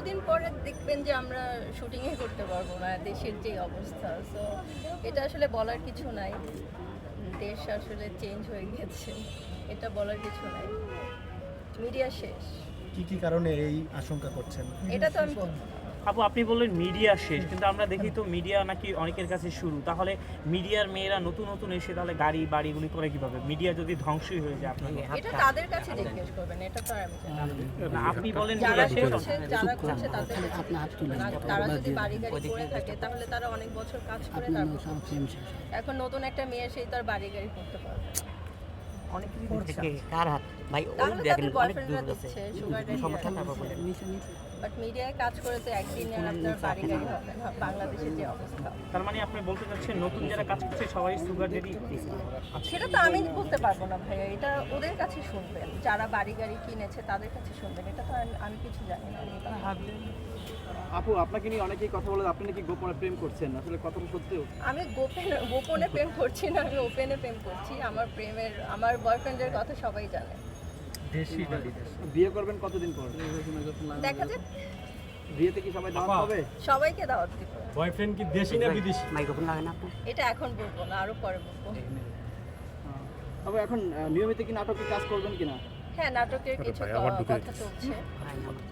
দিন পরে দেখবেন যে আমরা শুটিংই করতে পারব না দেশের যে অবস্থা। সো এটা আসলে বলার কিছু নাই। দেশ আসলে চেঞ্জ হয়ে গেছে। এটা বলার কিছু নাই। মিডিয়া শেষ। কি কি কারণে এই আশঙ্কা করছেন? এটা তো আমি। আপু আপনি বললেন মিডিয়া শেষ কিন্তু আমরা দেখি তো মিডিয়া নাকি অনেকের কাছে শুরু। তাহলে মিডিয়ার মেয়েরা নতুন নতুন এসে তাহলে গাড়ি বাড়িগুলি করে কীভাবে? মিডিয়া যদি ধ্বংসই হয়ে যায় আপনাকে এটা তাদের কাছে জিজ্ঞেস করবেন এটা তো আমি না। আপনি বলেন যারা মিডিয়া শেষ করছে যারা করছে তাদের। তারা যদি বাড়ি গাড়ি করে থাকে তাহলে তারা অনেক বছর কাজ করে তারপর। এখন নতুন একটা মেয়ে সেই তার বাড়ি গাড়ি করতে পারবে অনেক কিছু থেকে কার হাত? ভাই ওই দেখেন অনেক দূর আছে সমস্যা তারপর বলেন। বাট মিডিয়ায় কাজ করে তো একদিন আর আপনার বাড়ি গাড়ি হবে না বাংলাদেশের যে অবস্থা। তার মানে আপনি বলতে চাচ্ছেন নতুন যারা কাজ করছে সবাই সুগার ডেডি সেটা তো আমি বলতে পারব না ভাইয়া এটা ওদের কাছে শুনবেন। যারা বাড়ি গাড়ি কিনেছে তাদের কাছে শুনবেন। এটা তো আমি কিছু জানি না। আপু আপনাকে নিয়ে অনেকেই কথা বলে আপনি নাকি গোপনে প্রেম করছেন? আসলে কথাটা সত্যিও আমি গোপনে গোপনে প্রেম করছি না আমি ওপেনে প্রেম করছি। আমার প্রেমের আমার বয়ফ্রেন্ডের কথা সবাই জানে। দেশি না বিদেশি? বিয়ে করবেন কতদিন পর? দেখা যাক। বিয়েতে কি সবাই দাওয়াত হবে সবাইকে দাওয়াত দিব। বয়ফ্রেন্ড কি দেশি না বিদেশি? মাইক্রোফোন লাগান আপনি? এটা এখন বলব না আরও পরে বলব। তবে এখন নিয়মিত কি নাটকে কাজ করবেন কিনা? হ্যাঁ নাটকের কিছু কথা চলছে।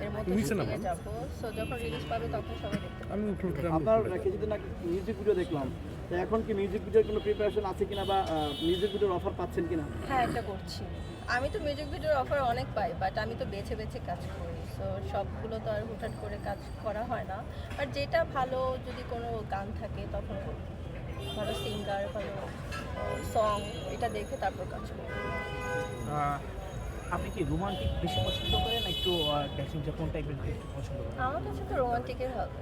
এর মধ্যে যাব। সো যখন রিলিজ পাবে তখন সবাই দেখতে পাবে। আপনার কিছুদিন আগে মিউজিক ভিডিও দেখলাম তো এখন কি মিউজিক ভিডিওর কোনো প্রিপারেশন আছে কিনা বা মিউজিক ভিডিওর অফার পাচ্ছেন কিনা? হ্যাঁ এটা করছি। আমি তো মিউজিক ভিডিওর অফার অনেক পাই বাট আমি তো বেছে বেছে কাজ করি। সো সবগুলো তো আর হুটহাট করে কাজ করা হয় না। বাট যেটা ভালো যদি কোনো গান থাকে তখন ভালো সিঙ্গার ভালো সং এটা দেখে তারপর কাজ করি। আপনি কি রোমান্টিক বেশি পছন্দ করেন না একটু ড্যাসিং কোন টাইপের একটু পছন্দ করেন? আমার কাছে তো রোমান্টিকের ভালো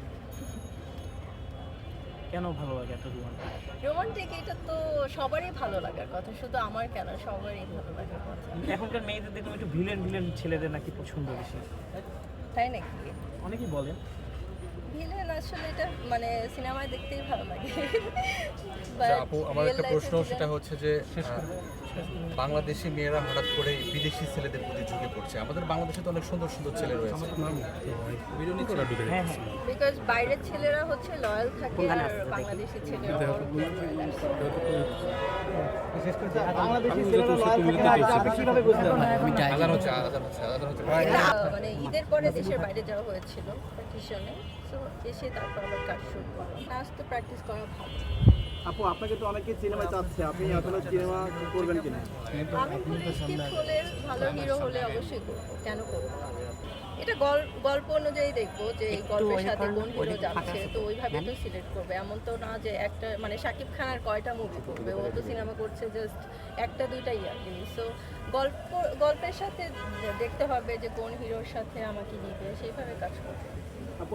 কেন ভালো লাগে এত রোমান্টিক রোমান্টিক এটা তো সবারই ভালো লাগার কথা শুধু আমার কেন সবারই ভালো লাগার কথা। এখনকার মেয়েদের দেখুন একটু ভিলেন ভিলেন ছেলেদের নাকি পছন্দ বেশি। তাই নাকি? অনেকেই বলেন। ভিলেন আসলে এটা মানে সিনেমায় দেখতেই ভালো লাগে। আচ্ছা, আপু আমার একটা প্রশ্ন সেটা হচ্ছে যে বাংলাদেশি মেয়েরা হঠাৎ করে বিদেশি ছেলেদের প্রতি ঝুঁকে পড়ছে। আমাদের বাংলাদেশে তো অনেক সুন্দর সুন্দর ছেলে রয়েছে। হ্যাঁ। হ্যাঁ বিকজ বাইরের ছেলেরা হচ্ছে লয়াল থাকে আর বাংলাদেশের ছেলেরা বাংলাদেশি ছেলেরা লয়াল থাকে আপনি কীভাবে হচ্ছে মানে ঈদের পরে দেশের বাইরে যাওয়া হয়েছিল প্র্যাকটিশনে তো এসে তারপর আবার কাজ শুরু করলাম। নাচ তো প্র্যাকটিস করা ভালো। আপু আপনাকে তো অনেকেই সিনেমায় চাচ্ছে। আপনি আসলে সিনেমা করবেন কিনা? আমি হলে ভালো হিরো হলে অবশ্যই করব। কেন করব এটা গল্প অনুযায়ী দেখব যে এই গল্পের সাথে কোন হিরো যাচ্ছে তো ওইভাবে তো সিলেক্ট করবে। এমন তো না যে একটা মানে শাকিব খানের কয়টা মুভি করবে? ও তো সিনেমা করছে জাস্ট একটা দুইটা ইয়ার সো গল্প গল্পের সাথে দেখতে হবে যে কোন হিরোর সাথে আমাকে নিবে। সেইভাবে কাজ করবে। আপু